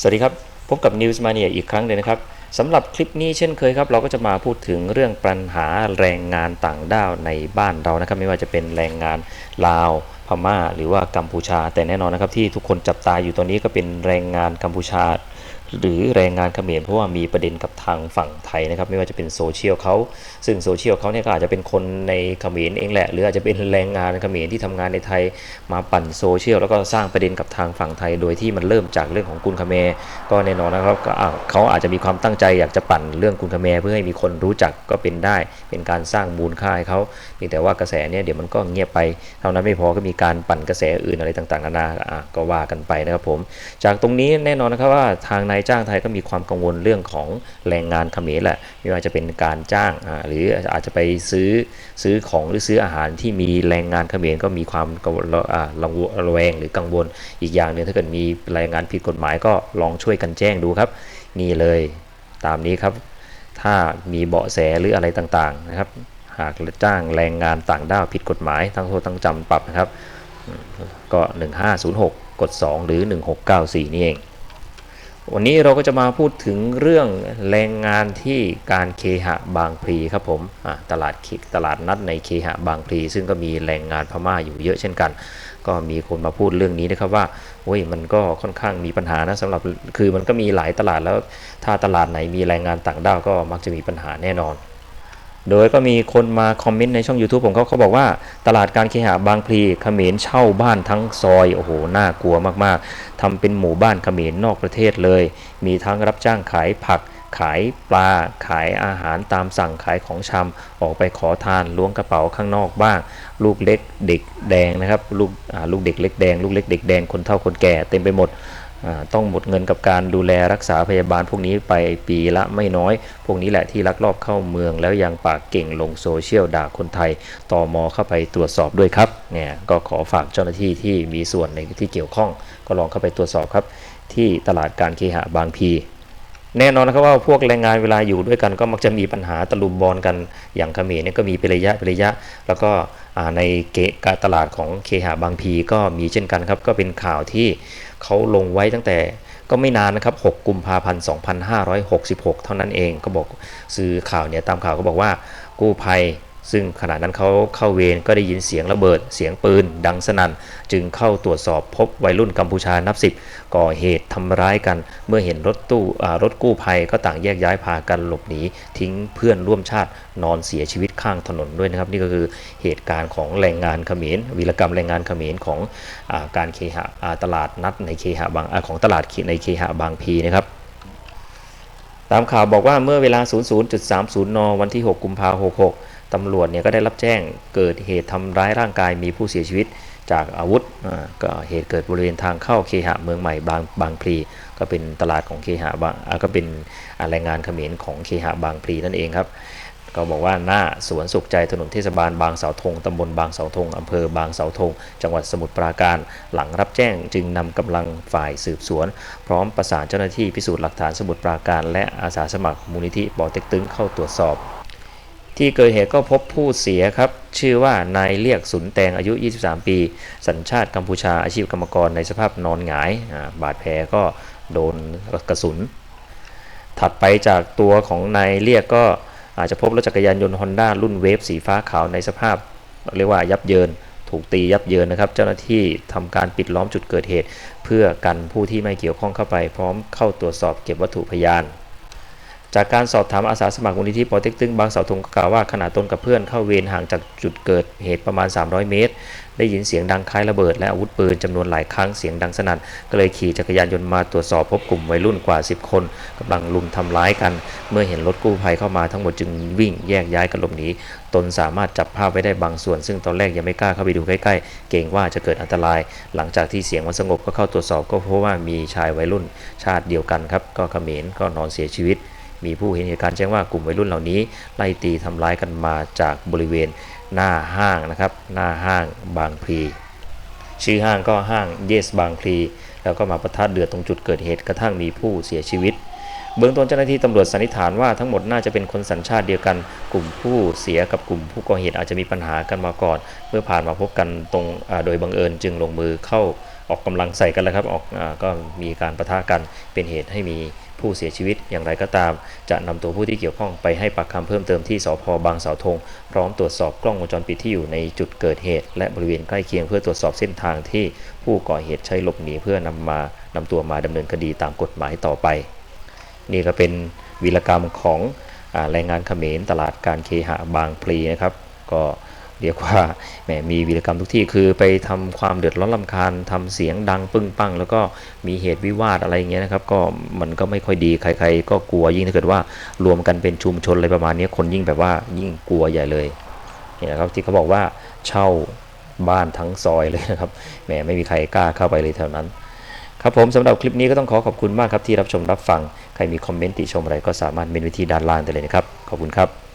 สวัสดีครับ พบกับ News Mania อีกครั้งเลยนะครับสำหรับคลิปนี้เช่นเคยครับเราก็จะมาพูดถึงเรื่องปัญหาแรงงานต่างด้าวในบ้านเรานะครับ ไม่ว่าจะเป็นแรงงานลาวพม่า หรือว่ากัมพูชา แต่แน่นอนนะครับที่ทุกคนจับตาอยู่ตอนนี้ก็เป็นแรงงานกัมพูชา หรือแรงงานเขมรเพราะว่ามีประเด็นกับทางฝั่งไทยนะครับ ไม่ว่าจะเป็นโซเชียลเขาซึ่งโซเชียลเขาเนี่ยก็อาจจะเป็นคนในเขมรเองแหละ หรืออาจจะเป็นแรงงานเขมรที่ทำงานในไทยมาปั่นโซเชียลแล้วก็สร้างประเด็นกับทางฝั่งไทย โดยที่มันเริ่มจากเรื่องของกุนคาเมรก็แน่นอนนะครับก็เขาอาจจะมีความตั้งใจอยากจะปั่นเรื่องกุนคาเมรเพื่อให้มีคนรู้จักก็เป็นได้ เป็นการสร้างมูลค่าให้เขาเพียงแต่ว่ากระแสเนี่ยเดี๋ยวมันก็เงียบไปเท่านั้นไม่พอก็มีการปั่นกระแสอื่นอะไรต่างๆนานาอะก็ว่ากันไปนะครับผม จากตรงนี้แน่นอนนะครับว่าทางนายจ้างไทยก็มีความกังวลเรื่องของแรงงานเขมรแหละไม่ว่าจะเป็นการจ้างหรืออาจจะไปซื้อซื้อของหรือซื้ออาหารที่มีแรงงานเขมรก็มีความกังวลระแวงหรือกังวลอีกอย่างหนึ่งถ้าเกิดมีแรงงานผิดกฎหมายก็ลองช่วยกันแจ้งดูครับ นี่เลยตามนี้ครับ ถ้ามีเบาะแสหรืออะไรต่างๆนะครับ หากจ้างแรงงานต่างด้าวผิดกฎหมายทั้งโทษทั้งจำปรับนะครับก็ 1506 กด 2 หรือ 1694 นี่เอง วันนี้เราก็จะมาพูดถึงเรื่องแรงงานที่การเคหะบางพลีครับผมตลาดคิกตลาดนัดในเคหะบางพลีซึ่งก็มีแรงงานพม่าอยู่เยอะเช่นกัน ก็มีคนมาพูดเรื่องนี้นะครับว่าโอ้ยมันก็ค่อนข้างมีปัญหานะสำหรับคือมันก็มีหลายตลาดแล้วถ้าตลาดไหนมีแรงงานต่างด้าวก็มักจะมีปัญหาแน่นอน โดยก็มีคนมาคอมเมนต์ในช่อง YouTube ผมเขาเขาบอกว่าตลาดการเคหะบางพลีเขมรเช่าบ้านทั้งซอย โอ้โห น่ากลัวมากๆทำเป็นหมู่บ้านเขมรนอกประเทศเลย มีทั้งรับจ้างขายผัก ขายปลา ขายอาหารตามสั่งขายของชำออกไปขอทานล้วงกระเป๋าข้างนอกบ้าง ลูกเล็กเด็กแดงนะครับ ลูกลูกเด็กเล็กแดง ลูกเล็กเด็กแดงคนเฒ่าคนแก่เต็มไปหมด ต้องหมดเงินกับการดูแลรักษาพยาบาลพวกนี้ไปปีละไม่น้อย พวกนี้แหละที่ลักลอบเข้าเมือง แล้วยังปากเก่งลงโซเชียลด่าคนไทยตอมอเข้าไปตรวจสอบด้วยครับเนี่ยก็ขอฝากเจ้าหน้าที่ที่มีส่วนในที่เกี่ยวข้อง ก็ลองเข้าไปตรวจสอบครับ ที่ตลาดการเคหะบางพีแน่นอนนะครับว่าพวกแรงงานเวลาอยู่ด้วยกันก็มักจะมีปัญหาตะลุมบอลกันอย่างเขมรเนี่ยก็มีเป็นระยะเป็นระยะ แล้วก็ในเกะการตลาดของเคหะบางพีก็มีเช่นกันครับ ก็เป็นข่าวที่ เขาลงไว้ตั้งแต่ก็ไม่นานนะครับ 6 กุมภาพันธ์ 2566 เท่านั้นเอง ก็บอกสื่อข่าวเนี่ยตามข่าวก็บอกว่ากู้ภัย ซึ่งขณะนั้นเขาเข้าเวรก็ได้ยินเสียงระเบิด เสียงปืน ดังสนั่น จึงเข้าตรวจสอบพบวัยรุ่นกัมพูชานับสิบก่อเหตุทำร้ายกัน เมื่อเห็นรถตู้รถกู้ภัยก็ต่างแยกย้ายพากันหลบหนีทิ้งเพื่อนร่วมชาตินอนเสียชีวิตข้างถนนด้วยนะครับ นี่ก็คือเหตุการณ์ของแรงงานเขมรวีรกรรมแรงงานเขมรของอการเคหะตลาดนัดในเคหะบางอของตลาดในเคหะบางพีนะครับ ตามข่าวบอกว่าเมื่อเวลา 00.30 น วันที่ 6 กุมภาพันธ์ 66 ตำรวจเนี่ยก็ได้รับแจ้งเกิดเหตุทำร้ายร่างกายมีผู้เสียชีวิตจากอาวุธก็เหตุเกิดบริเวณทางเข้าเคหะเมืองใหม่บางบางพลี ก็เป็นตลาดของเคหะบางก็เป็นแรงงานเขมรของเคหะบางพลีนั่นเองครับ ก็บอกว่าหน้าสวนสุขใจถนนเทศบาลบางเสาธงตำบลบางเสาธงอำเภอบางเสาธง จังหวัดสมุทรปราการ หลังรับแจ้งจึงนำกำลังฝ่ายสืบสวน พร้อมประสานเจ้าหน้าที่พิสูจน์หลักฐานสมุทรปราการ และอาสาสมัครมูลนิธิปอเต็กตึงเข้าตรวจสอบ ที่เกิดเหตุก็พบผู้เสียครับ ชื่อว่านายเลียกสุนแตงอายุ 23 ปี สัญชาติกัมพูชาอาชีพกรรมกรในสภาพนอนหงายบาดแผลก็โดนกระสุน ถัดไปจากตัวของนายเรียกก็ อาจจะพบรถจักรยานยนต์ฮอนด้ารุ่นเวฟสีฟ้าขาวในสภาพ เรียกว่ายับเยิน ถูกตียับเยินนะครับ เจ้าหน้าที่ทำการปิดล้อมจุดเกิดเหตุ เพื่อกันผู้ที่ไม่เกี่ยวข้องเข้าไป พร้อมเข้าตรวจสอบเก็บวัตถุพยาน จากการสอบถามอาสาสมัครมูลนิธิปอเต็กตึงบางเสาธงก็กล่าวว่าขณะตนกับเพื่อนเข้าเวรห่างจากจุดเกิดเหตุประมาณ 300 เมตร ได้ยินเสียงดังคล้ายระเบิดและอาวุธปืนจำนวนหลายครั้งเสียงดังสนั่นก็เลยขี่จักรยานยนต์มาตรวจสอบพบกลุ่มวัยรุ่นกว่า 10 คนกำลังลุมทำร้ายกัน เมื่อเห็นรถกู้ภัยเข้ามาทั้งหมดจึงวิ่งแยกย้ายกันหลบหนีตนสามารถจับภาพไว้ได้บางส่วน ซึ่งตอนแรกยังไม่กล้าเข้าไปดูใกล้ๆ เกรงว่าจะเกิดอันตราย หลังจากที่เสียงมันสงบก็เข้าตรวจสอบก็พบว่ามีชายวัยรุ่นชาติเดียวกันครับก็เขมรก็นอนเสียชีวิต มีผู้เห็นเหตุการณ์แจ้งว่ากลุ่มวัยรุ่นเหล่านี้ ไล่ตีทำร้ายกันมาจากบริเวณหน้าห้างนะครับ หน้าห้างบางพลีชื่อห้างก็ห้างเยสบางพลีแล้วก็มาประทัดเดือดตรงจุดเกิดเหตุกระทั่งมีผู้เสียชีวิต เบื้องต้นเจ้าหน้าที่ตำรวจสันนิษฐานว่าทั้งหมดน่าจะเป็นคนสัญชาติเดียวกัน กลุ่มผู้เสียกับกลุ่มผู้ก่อเหตุอาจจะมีปัญหากันมาก่อน เมื่อผ่านมาพบกันตรงโดยบังเอิญจึงลงมือเข้าออกกำลังใส่กันแล้วครับออกอก็มีการประทะกันเป็นเหตุให้มี ผู้เสียชีวิตอย่างไรก็ตาม จะนำตัวผู้ที่เกี่ยวข้องไปให้ปากคำเพิ่มเติมที่สพบางสาวธงพร้อมตรวจสอบกล้องวงจรปิดที่อยู่ในจุดเกิดเหตุ และบริเวณใกล้เคียงเพื่อตรวจสอบเส้นทางที่ผู้ก่อเหตุใช้หลบหนีเพื่อนำมานำตัวมาดำเนินคดีตามกฎหมายต่อไป นี่ก็เป็นวีรกรรมของอแรงงานเขมรตลาดการเคหะบางพลีนะครับ ก็ เรียกว่าแหมมีวีรกรรมทุกที่คือไปทำความเดือดร้อนลำคาญทำเสียงดังปึ้งปัง แล้วก็มีเหตุวิวาทอะไรอย่างเงี้ยนะครับ ก็มันก็ไม่ค่อยดีใคร ๆ ก็กลัวยิ่งถ้าเกิดว่ารวมกันเป็นชุมชนอะไรประมาณนี้คนยิ่งแบบว่ายิ่งกลัวใหญ่เลยนี่นะครับที่เขาบอกว่าเช่าบ้านทั้งซอยเลยนะครับแหมไม่มีใครกล้าเข้าไปเลยแถวนั้นครับผมสำหรับคลิปนี้ก็ต้องขอขอบคุณมากครับที่รับชมรับฟัง ใครมีคอมเมนต์ติชมอะไรก็สามารถเมนไว้ที่ด้านล่างได้เลยนะครับ ขอบคุณครับ